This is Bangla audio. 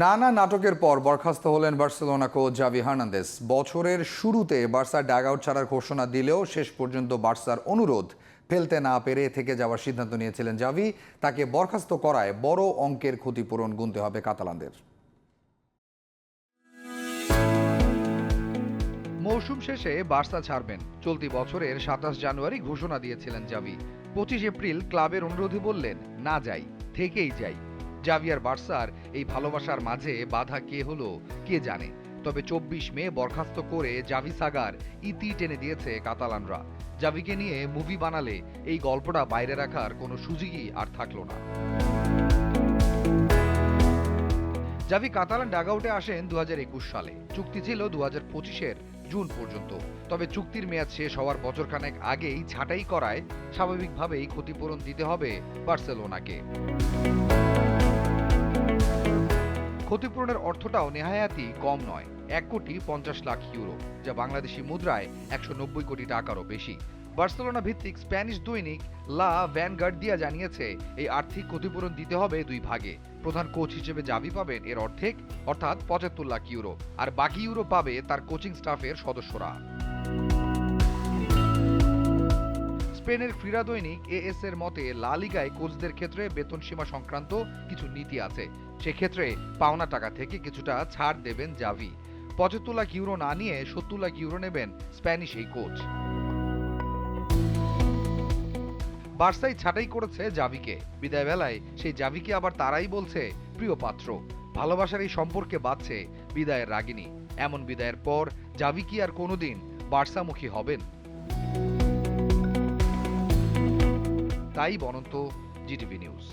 নানা নাটকের পর বরখাস্ত হলেন বার্সেলোনা কোচ জাভি হার্নান্দেস বছরের শুরুতে বার্সার ড্যাগ আউট ছাড়ার ঘোষণা দিলেও শেষ পর্যন্ত বার্সার অনুরোধ ফেলতে না পেরে থেকে যাওয়ার সিদ্ধান্ত নিয়েছিলেন জাভি। তাকে বরখাস্ত করায় বড় অঙ্কের ক্ষতিপূরণ গুনতে হবে কাতালানদের। মৌসুম শেষে বার্সা ছাড়বেন। চলতি বছরের সাতাশ জানুয়ারি ঘোষণা দিয়েছিলেন জাভি। পঁচিশ এপ্রিল ক্লাবের অনুরোধে বললেন, না যাই, থেকেই যাই। জাভিয়ার বার্সার এই ভালোবাসার মাঝে বাধা কে হলো, কে জানে। তবে চব্বিশ মে বরখাস্ত করে জাভি সাগার ইতি টেনে দিয়েছে কাতালানরা। জাভিকে নিয়ে মুভি বানালে এই গল্পটা বাইরে রাখার কোনো সুযোগই আর থাকল না। জাভি কাতালান ডাগআউটে আসেন দু হাজার একুশ সালে। চুক্তি ছিল দু হাজার পঁচিশের জুন পর্যন্ত। তবে চুক্তির মেয়াদ শেষ হওয়ার বছরখানেক আগেই ছাঁটাই করায় স্বাভাবিকভাবেই ক্ষতিপূরণ দিতে হবে বার্সেলোনাকে। ক্ষতিপূরণের অর্থটাও নেহায়াতি কম নয়। এক কোটি পঞ্চাশ লাখ ইউরো, যা বাংলাদেশি মুদ্রায় একশো নব্বই কোটি টাকারও বেশি। বার্সেলোনা ভিত্তিক স্প্যানিশ দৈনিক লা ভ্যানগার্ডিয়া জানিয়েছে, এই আর্থিক ক্ষতিপূরণ দিতে হবে দুই ভাগে। প্রধান কোচ হিসেবে জাভি পাবেন এর অর্ধেক, অর্থাৎ পঁচাত্তর লাখ ইউরো, আর বাকি ইউরো পাবে তার কোচিং স্টাফের সদস্যরা। স্পেনের ক্রীড়া দৈনিক এএস এর মতে, লা লিগায় কোচদের ক্ষেত্রে বেতন সীমা সংক্রান্ত কিছু নীতি আছে। সেক্ষেত্রে পাওনা টাকা থেকে কিছুটা ছাড় দেবেন জাভি। পঁচাত্তর লাখ ইউরো না নিয়ে সত্তর লাখ ইউরো নেবেন স্প্যানিশ এই কোচ। বার্সাই ছাঁটাই করেছে জাভিকে। বিদায় বেলায় সেই জাভিকে আবার তারাই বলছে, প্রিয় পাত্র, ভালোবাসার এই সম্পর্কে বাঁচছে বিদায়ের রাগিনী। এমন বিদায়ের পর জাভি কি আর কোনোদিন বার্সামুখী হবেন? তাই বনন্ত জিটিভি নিউজ।